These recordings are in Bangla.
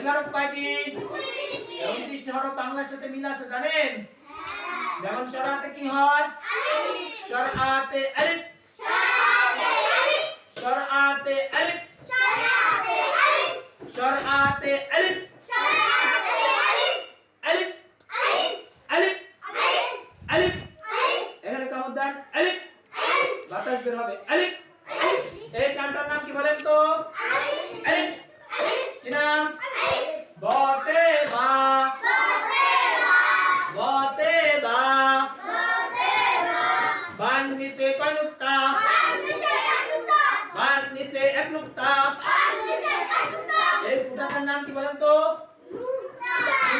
আরবি হরফ কয়টি উনত্রিশটি হরফ বাংলার সাথে মিল আছে, জানেন? যেমন সরাতে কি হয়? সরাতে আলিফ। সরাতে আলিফ। সরাতে আলিফ। আলিফ। বাতাস বের হবে। এই গানটার নাম কি বলেন তো? আলিফ। কি নাম? বতে বা বান নিচে কয় নুক্তা। বান নিচে এক নুক্তা। এই ফুটাটার নাম কি বলেন তো?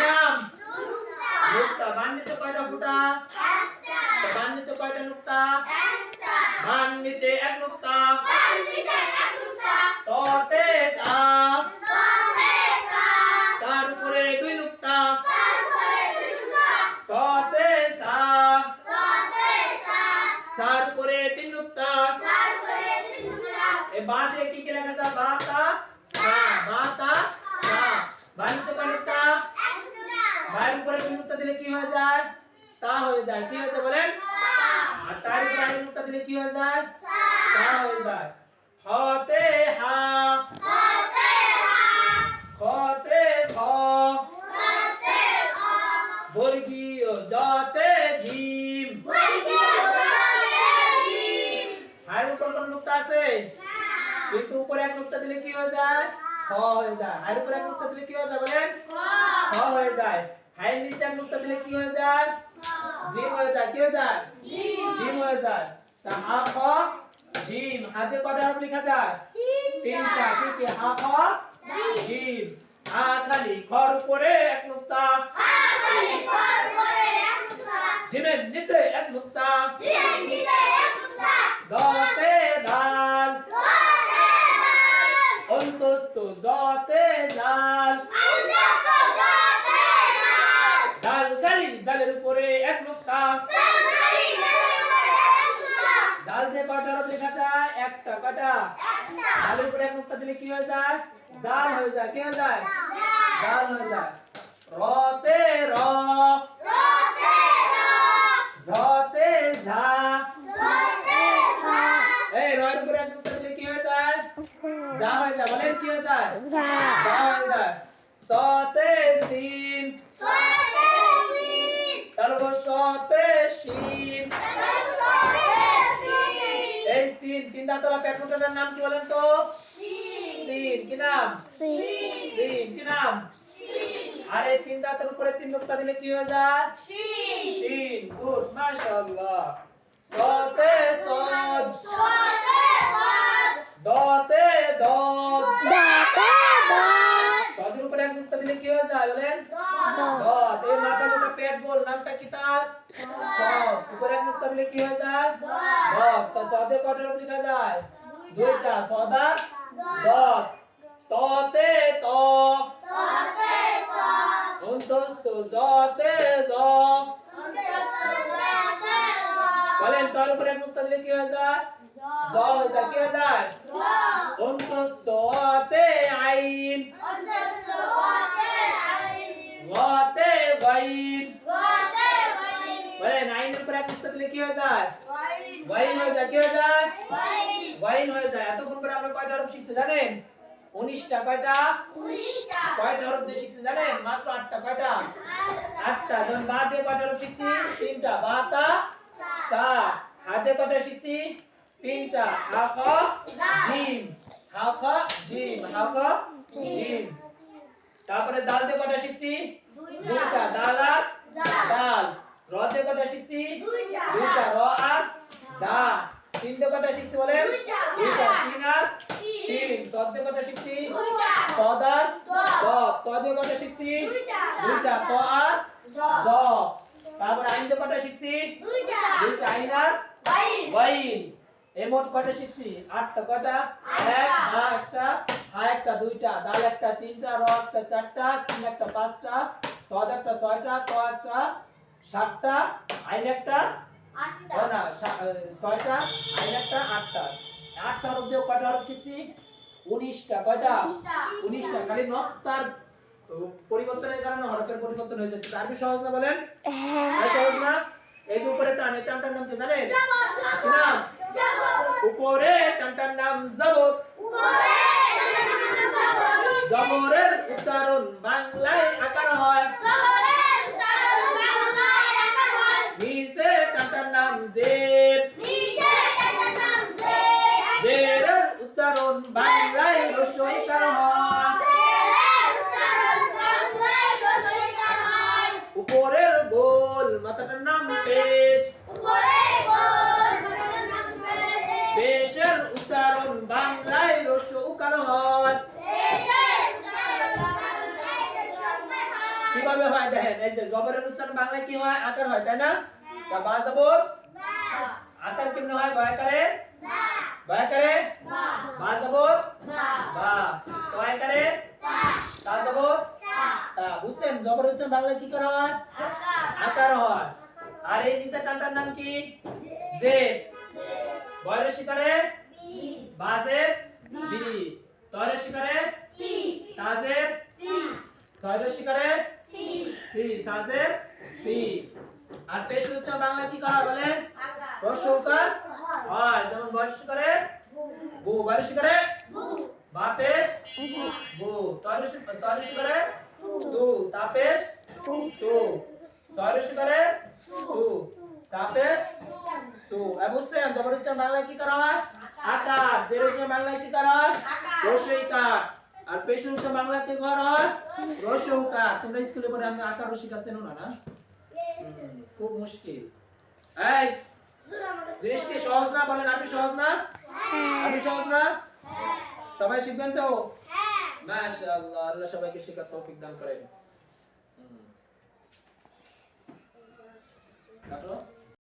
নাম? নুক্তা। বান নিচে কয়টা ফুটা? বান নিচে কয়টা নুক্তা? বান নিচে এক নুক্তা। এ বাতে কি কি লেখা আছে বাতা সা বাতা সা বান নিচে কয় নুক্তা বায়ের উপরে দুই নুক্তা দিলে কি হয়ে যায় তা হয়ে যায় কি হয়েছে বলেন আর তার উপরে আরেক নুক্তা দিলে কি হয়ে যায় সা হয়ে যায় হতে হা খতে খ বর্গীয় জতে ঝিম হায়ের উপর কোন নুক্তা আছে কিন্তু উপরে এক নুক্তা দিলে কি হয়ে যায়? খ হয়ে যায়। হায়ের উপরে এক নুক্তা দিলে কি হয়ে যায় বলেন খ হয়ে যায়। হায়ের নিচে এক নুক্তা দিলে কি হয়ে যায়? জিম হয়ে যায়। কি হয়ে যায়? জিম। হয়ে যায়। তা হা খ জিম। হাতে কটা হরফ লেখা যায়? তিনটা। কি কি? হা খ জিম। হা খালি। খর উপরে এক নুক্তা। জিমের নিচে এক নুক্তা। দতে দাল অন্তস্ত জতে জাল ডাল গালি জালের উপরে এক নুক্তা ডাল দিয়ে কয়টা হরফ লেখা যায় একটা কটা ডালের উপরে এক নুক্তা দিলে কি হয়ে যায়? জাল হয়ে যায়। কি হয়ে যায়? জাল। হয়ে যায়। রতে র। জতে ঝা এই রয়ের উপরে এক নুক্তা দিলে কি হয়ে যায় যা হয়ে যায় বলেন কি হয়ে যায়? যা। হয়ে যায়। সতে সিন। তারপর সতে শিন এই সিন তিন দাঁতলা পেটমুটার নাম কি বলেন তো? সিন। কি নাম? সিন। কি নাম? আর এই তিন দাঁতের উপরে তিন নুক্তা দিলে কি হয়ে যায়? শিন গুড মাশাআল্লাহ। সতে সদ দতে দদ সদের উপরে এক নুক্তা দিলে কি হয়ে যায় বলেন দত এই মাথা মোটা পেট গোল নামটা কি তার সদ উপরে এক নুক্তা দিলে কি হয়ে যায় দত তো সদে কটার উপর লেখা যায় দুইটা সদার দত ততে ত অন্তস্ত জতে জ বলেন তার উপরে এক নুক্তা দিলে কি হয়ে যায় জ হয়ে যায় কি হয়ে যায় অন্তস্ত অতে আইন এক নুক্তা দিলে কি হয়ে যায়? ওয়াইন হয়ে যায় কি হয়ে যায়? ওয়াইন হয়ে যায়। এতক্ষণ পরে আমরা কয়টা হরফ শিখছি জানেন? উনিশটা কয়টা? কয়টা হরফ দিয়ে শিখছি জানেন? মাত্র আটটা কয়টা? আটটা। যখন বা দিয়ে কয়টা হরফ শিখছি? তিনটা। বাতা সা হাতে কয়টা শিখছি? তিনটা। হা খ জিম। হা খ জিম। হা খ জিম। তারপরে দাল দিয়ে কয়টা শিখছি? দুইটা। দাল আর ডাল র দিয়ে কয়টা শিখছি? দুইটা। র আর দা সিন দিয়ে কয়টা শিখছি বলেন? দুইটা। সিন আর সিন সদ দিয়ে কয়টা শিখছি? সদ আর দ। ত দিয়ে কয়টা শিখছি? দুইটা। ত আর জ। তারপর আইন দিয়ে কয়টা শিখছি? দুইটা। আইন আর ওয়াইন এই মোট কয়টা শিখছি? আটটা। কয়টা এক হা একটা। হা একটা দুইটা। দাল একটা তিনটা। র একটা চারটা। সিন একটা পাঁচটা। সদ একটা ছয়টা। ত একটা। সাতটা আইন একটা না ছয়টা আইন একটা আটটা। আটটা হরফ দিয়ে কয়টা হরফ শিখছি? উনিশটা। কয়টা? উনিশটা। খালি নক্তার পরিবর্তনের কারণে হরফের পরিবর্তন হয়ে আরবি সহজ না বলেন? সহজ না? এই উপরে টান এই টানটার নাম? কি জানেন নাম উপরে টানটার নাম জবর জবরের উচ্চারণ বাংলায় আকার হয়। জের উচ্চারণ বাংলায় রসইকার হয়। উপরের গোল মাথাটার নাম পেশ উচ্চারণ বাংলায় রসউকার হয়। কীভাবে হয় দেখেন, এই যে জবরের উচ্চারণ বাংলায় কি হয়? আকার হয়, তাই না? তা বা আকার কেমনে হয় বয়াকারে বয়াকারে বা। জবর? বা। তয়াকারে তা জবর? তা। বুঝছেন? জবর উচ্চারণ বাংলায় কি করা হয়? আকার। হয়। আর এই নিচে টানটার নাম কি? জেদ বয়ের শিকারে? বাজের? বি। তয়ের শিকারে? তাজের? তয়ের শিকারে? সি। সাজের? সি। আর পেশ উচ্চারণ বাংলা কি করা বলেন? রসৌকার হয়, যেমন বয়ের শিকারে বু বয়ের শিকারে বা তয়ের তয়ের তু তাপেশ? তু বাংলায় কি করা হয়? আকার। উচ্চারণ বাংলায় কি করা হয়? রসইকার আর পেশ উচ্চারণ বাংলায় কি করা হয়? রসৌকার তোমরা স্কুলে পড়ে আমি আকার রসিকা চেনো না না? খুব মুশকিল। এই জিনিস কি সহজ না? বলেন আপনি সহজ না? আপনি সহজ না? সবাই শিখবেন তো? মাশাআল্লাহ আল্লাহ সবাইকে শেখার তৌফিক দান করেন। কাটো।